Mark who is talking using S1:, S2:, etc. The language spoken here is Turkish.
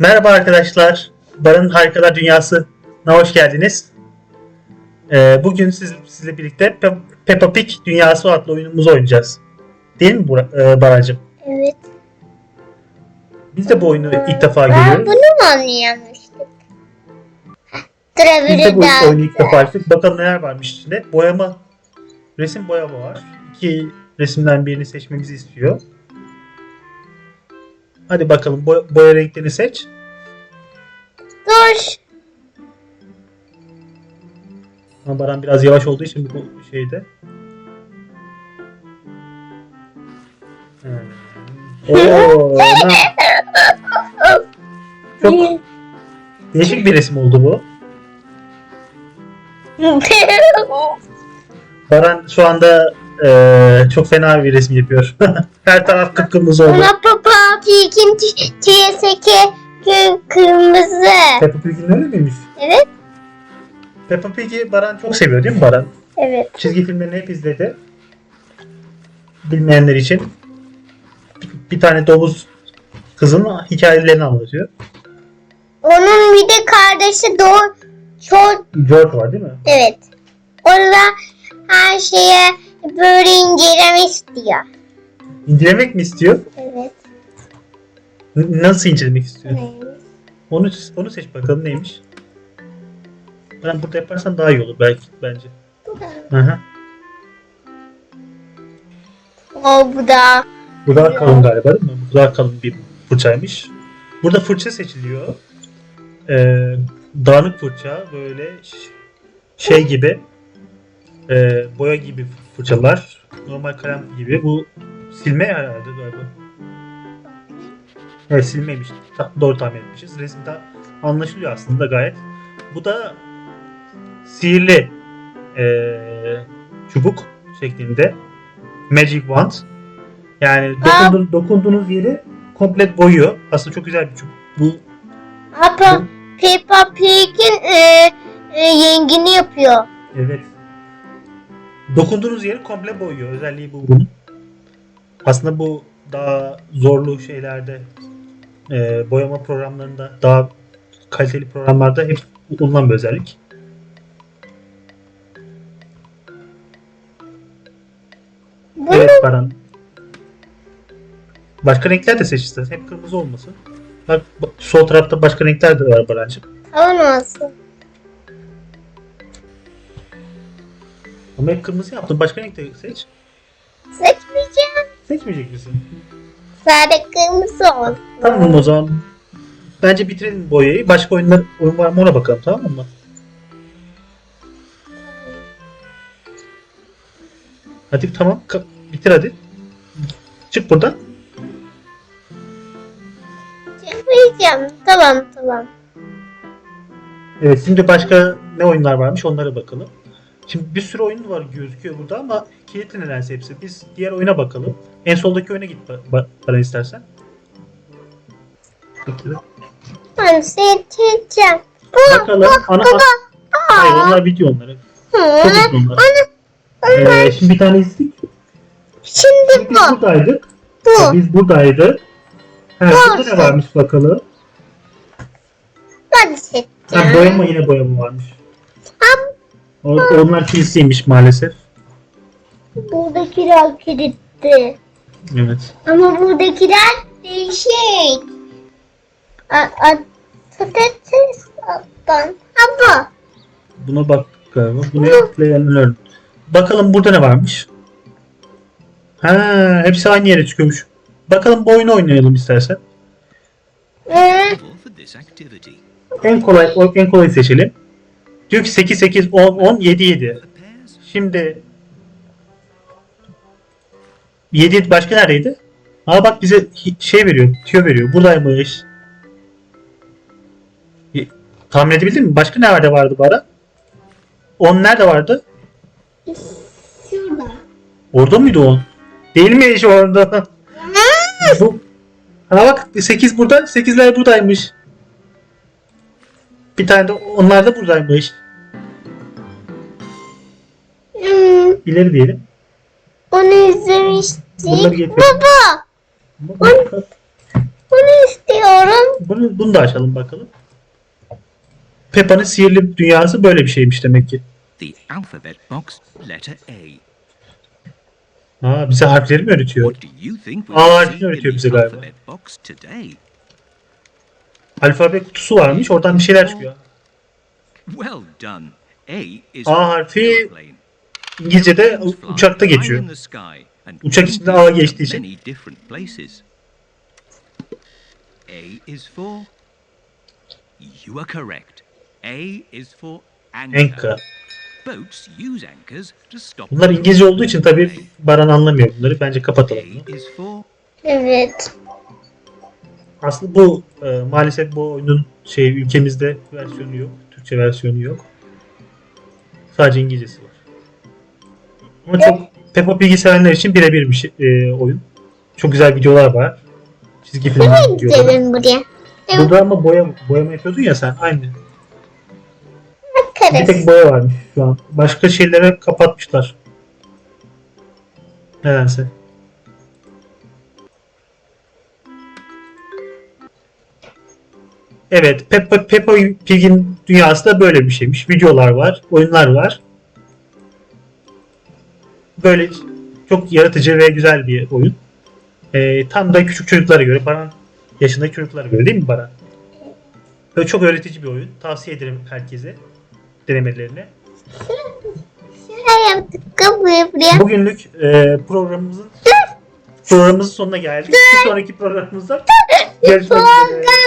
S1: Merhaba arkadaşlar. Barın Harikalar Dünyası'na hoş geldiniz. Ee, bugün siz, sizle birlikte Pe- Peppa Pig Dünyası adlı oyunumuzu oynayacağız. Değil mi Bura- e, Baracığım?
S2: Evet.
S1: Biz de bu oyunu ilk defa
S2: Ben
S1: görüyoruz.
S2: bunu mu oynayamıştık? Heh,
S1: Biz de bu oyunu ilk defa açtık. Bakalım neler varmış içinde. Boyama, resim boyama var. İki resimden birini seçmemizi istiyor. Hadi bakalım boy- boya renklerini seç.
S2: Dur.
S1: Ama Baran biraz yavaş olduğu için bu şeyde. Hmm. Oo, Çok değişik bir resim oldu bu. Baran şu anda eee, çok fena bir resim yapıyor. Her taraf kıpkırmızı oldu.
S2: Ona papa tilkin çiğseki kırmızı.
S1: Peppa Pig'in öyle miymiş?
S2: Evet.
S1: Peppa Pig'i Baran çok seviyor değil mi Baran?
S2: Evet.
S1: Çizgi filmlerini hep izledi. Bilmeyenler için. Bir- Bir tane domuz kızın hikayelerini anlatıyor.
S2: Onun bir de kardeşi doğu çok
S1: George var değil mi?
S2: evet. Orada her şeye böyle inceleme istiyor.
S1: İncelemek mi istiyor?
S2: Evet.
S1: N- Nasıl incelemek istiyor?
S2: Neymiş?
S1: Onu onu seç bakalım neymiş. Ben burada yaparsan daha iyi olur belki bence. Hı hı.
S2: O bu da.
S1: Bu daha kalın galiba değil mi? Bu daha kalın bir fırçaymış. Burada fırça seçiliyor. Ee, dağınık fırça böyle şey gibi e, boya gibi fırçalar. Normal kalem gibi. Bu silme herhalde galiba. Evet silmeymiş. Ta- doğru tahmin etmişiz. Resimde anlaşılıyor aslında gayet. Bu da sihirli e, çubuk şeklinde. Magic Wand. Yani dokundun, dokunduğunuz yeri komple boyuyor. Aslında çok güzel bir çubuk. Bu
S2: Papa Peppa Pig'in e, e, yengini yapıyor.
S1: evet. Dokunduğunuz yeri komple boyuyor. Özelliği bu bunun. Aslında bu daha zorlu şeylerde e, boyama programlarında daha kaliteli programlarda hep bulunan bir özellik.
S2: Bunu
S1: Evet Baran. Başka renkler de seç istersen. Hep kırmızı olmasın. Bak, sol tarafta başka renkler de var Barancığım.
S2: olsun.
S1: Ama hep kırmızı yaptın. Başka renk de seç.
S2: Seçmeyeceğim.
S1: Seçmeyecek misin?
S2: Sadece kırmızı olsun.
S1: Tamam o zaman. Bence bitirelim boyayı. Başka oyunlar oyun var mı ona bakalım tamam mı? Hadi tamam. ka- bitir hadi. Çık buradan.
S2: Seçmeyeceğim. Tamam tamam.
S1: Evet şimdi başka ne oyunlar varmış onlara bakalım. Şimdi bir sürü oyun var gözüküyor burada ama kilitli nedense hepsi. Biz diğer oyuna bakalım. En soldaki oyuna git ba- ba- bana istersen.
S2: Ben seçeceğim. Bu,
S1: Bakalım. Ana,
S2: baba.
S1: hayır onlar video onları.
S2: Hı.
S1: Çok uzun onlar. Ee, şimdi bir tane izledik.
S2: Şimdi
S1: Biz
S2: bu.
S1: buradaydık.
S2: Bu.
S1: Biz buradaydık. Ha, burada ne varmış bakalım.
S2: Ben
S1: Ha,
S2: seçeceğim.
S1: boyama yine boyama varmış. Onlar kilitliymiş maalesef.
S2: Buradakiler kilitli.
S1: Evet.
S2: Ama buradakiler değişik. Patates attan. Ha bu.
S1: Buna bak galiba. Bu ne? Play and learn. Bakalım burada ne varmış. Ha, hepsi aynı yere çıkıyormuş. Bakalım bu oyunu oynayalım istersen.
S3: Activity.
S1: En kolay en kolay seçelim. Ki 8 8 10 10 7 7.
S3: The pairs
S1: Şimdi 7 başka neredeydi? Aa bak bize şey veriyor, tüyo veriyor. Buradaymış. Tahmin edebildin mi? Başka nerede vardı bu ara? 10 nerede vardı?
S2: Şurada.
S1: Orada mıydı 10? Değil mi iş orada? bu Ha bak 8 burada, 8'ler buradaymış. Bir tane de onlar da buradaymış.
S2: Hmm,
S1: İleri diyelim.
S2: onu izlemiştik. Baba,
S1: Bak-
S2: onu istiyorum.
S1: Bunu, bunu da açalım bakalım. Peppa'nın sihirli dünyası böyle bir şeymiş demek ki.
S3: The alphabet box, letter A.
S1: Aa, bize harfleri mi öğretiyor?
S3: Will
S1: harfini öğretiyor bize galiba. Alfabe kutusu varmış. Oradan bir şeyler çıkıyor.
S3: Well done. A
S1: A harfi u-
S3: fly
S1: uçakta geçiyor. Uçak içinde
S3: be
S1: A
S3: seen
S1: geçtiği
S3: in
S1: için.
S3: A is for You are correct. A is for anchor. Boats use anchors to stop.
S1: Bunlar İngilizce olduğu için tabii Baran anlamıyor bunları. Bence kapatalım
S2: Evet.
S1: Aslında bu e, maalesef bu oyunun şey ülkemizde versiyonu yok. Türkçe versiyonu yok. Sadece İngilizcesi var. Ama çok Peppa Pig'i sevenler için birebir bir şey, e, oyun. Çok güzel videolar var. Çizgi film videoları.
S2: Gidelim buraya.
S1: Burada ama boya, boyama yapıyordun ya sen aynı. Bir
S2: Bakarız.
S1: tek boya varmış şu an. Başka şeylere kapatmışlar. Nedense. Evet, Peppa, Peppa Pig'in dünyası da böyle bir şeymiş. Videolar var, oyunlar var. Böyle çok yaratıcı ve güzel bir oyun. Ee, tam da küçük çocuklara göre, Baran yaşındaki çocuklara göre değil mi Baran? Böyle çok öğretici bir oyun. Tavsiye ederim herkese
S2: buraya.
S1: Bugünlük e, programımızın programımızın sonuna geldik. Bir sonraki programımızda görüşmek üzere.